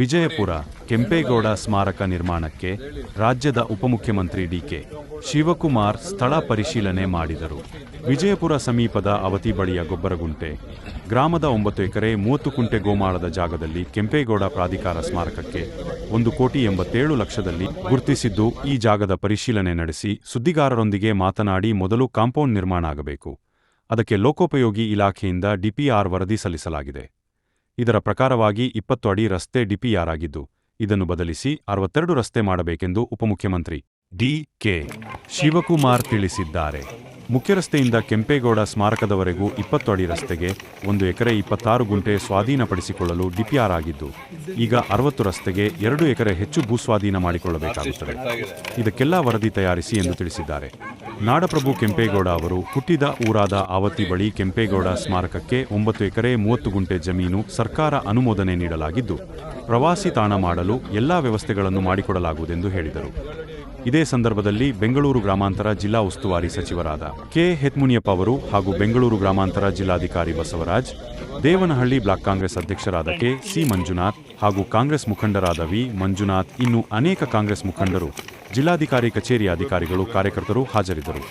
ವಿಜಯಪುರ ಕೆಂಪೇಗೌಡ ಸ್ಮಾರಕ ನಿರ್ಮಾಣಕ್ಕೆ ರಾಜ್ಯದ ಉಪಮುಖ್ಯಮಂತ್ರಿ ಡಿಕೆ ಶಿವಕುಮಾರ್ ಸ್ಥಳ ಪರಿಶೀಲನೆ ಮಾಡಿದರು. ವಿಜಯಪುರ ಸಮೀಪದ ಅವತಿ ಬಳಿಯ ಗೊಬ್ಬರಗುಂಟೆ, ಗ್ರಾಮದ ಒಂಬತ್ತು ಎಕರೆ ಮೂವತ್ತು ಕುಂಟೆ ಗೋಮಾಳದ ಜಾಗದಲ್ಲಿ ಕೆಂಪೇಗೌಡ ಪ್ರಾಧಿಕಾರ ಸ್ಮಾರಕಕ್ಕೆ ಒಂದು ಕೋಟಿ ಎಂಬತ್ತೇಳು ಲಕ್ಷದಲ್ಲಿ ಗುರುತಿಸಿದ್ದು, ಈ ಜಾಗದ ಪರಿಶೀಲನೆ ನಡೆಸಿ ಸುದ್ದಿಗಾರರೊಂದಿಗೆ ಮಾತನಾಡಿ ಮೊದಲು ಕಾಂಪೌಂಡ್ ನಿರ್ಮಾಣ ಆಗಬೇಕು. ಅದಕ್ಕೆ ಲೋಕೋಪಯೋಗಿ ಇಲಾಖೆಯಿಂದ ಡಿಪಿಆರ್ ವರದಿ ಸಲ್ಲಿಸಲಾಗಿದೆ. ಇದರ ಪ್ರಕಾರವಾಗಿ ಇಪ್ಪತ್ತು ಅಡಿ ರಸ್ತೆ ಡಿಪಿಆರ್ ಆಗಿದ್ದು ಇದನ್ನು ಬದಲಿಸಿ ಅರವತ್ತೆರಡು ರಸ್ತೆ ಮಾಡಬೇಕೆಂದು ಉಪಮುಖ್ಯಮಂತ್ರಿ ಡಿ ಕೆ ಶಿವಕುಮಾರ್ ತಿಳಿಸಿದ್ದಾರೆ. ಮುಖ್ಯ ರಸ್ತೆಯಿಂದ ಕೆಂಪೇಗೌಡ ಸ್ಮಾರಕದವರೆಗೂ ಇಪ್ಪತ್ತು ಅಡಿ ರಸ್ತೆಗೆ ಒಂದು ಎಕರೆ ಇಪ್ಪತ್ತಾರು ಗುಂಟೆ ಸ್ವಾಧೀನಪಡಿಸಿಕೊಳ್ಳಲು ಡಿಪಿಆರ್ ಆಗಿದ್ದು ಈಗ ಅರವತ್ತು ರಸ್ತೆಗೆ ಎರಡು ಎಕರೆ ಹೆಚ್ಚು ಭೂಸ್ವಾಧೀನ ಮಾಡಿಕೊಳ್ಳಬೇಕಾಗುತ್ತದೆ. ಇದಕ್ಕೆಲ್ಲ ವರದಿ ತಯಾರಿಸಿ ಎಂದು ತಿಳಿಸಿದ್ದಾರೆ. ನಾಡಪ್ರಭು ಕೆಂಪೇಗೌಡ ಅವರು ಹುಟ್ಟಿದ ಊರಾದ ಆವತಿ ಬಳಿ ಕೆಂಪೇಗೌಡ ಸ್ಮಾರಕಕ್ಕೆ ಒಂಬತ್ತು ಎಕರೆ ಮೂವತ್ತು ಗುಂಟೆ ಜಮೀನು ಸರ್ಕಾರ ಅನುಮೋದನೆ ನೀಡಲಾಗಿದ್ದು, ಪ್ರವಾಸಿ ತಾಣ ಮಾಡಲು ಎಲ್ಲಾ ವ್ಯವಸ್ಥೆಗಳನ್ನು ಮಾಡಿಕೊಡಲಾಗುವುದೆಂದು ಹೇಳಿದರು. ಇದೇ ಸಂದರ್ಭದಲ್ಲಿ ಬೆಂಗಳೂರು ಗ್ರಾಮಾಂತರ ಜಿಲ್ಲಾ ಉಸ್ತುವಾರಿ ಸಚಿವರಾದ ಕೆ ಹೆತ್ಮುನಿಯಪ್ಪ ಅವರು ಹಾಗೂ ಬೆಂಗಳೂರು ಗ್ರಾಮಾಂತರ ಜಿಲ್ಲಾಧಿಕಾರಿ ಬಸವರಾಜ್, ದೇವನಹಳ್ಳಿ ಬ್ಲಾಕ್ ಕಾಂಗ್ರೆಸ್ ಅಧ್ಯಕ್ಷರಾದ ಕೆ ಸಿ ಮಂಜುನಾಥ್ ಹಾಗೂ ಕಾಂಗ್ರೆಸ್ ಮುಖಂಡರಾದ ವಿ ಮಂಜುನಾಥ್ ಇನ್ನು ಅನೇಕ ಕಾಂಗ್ರೆಸ್ ಮುಖಂಡರು ಜಿಲ್ಲಾಧಿಕಾರಿ ಕಚೇರಿ ಅಧಿಕಾರಿಗಳು ಕಾರ್ಯಕರ್ತರು ಹಾಜರಿದ್ದರು.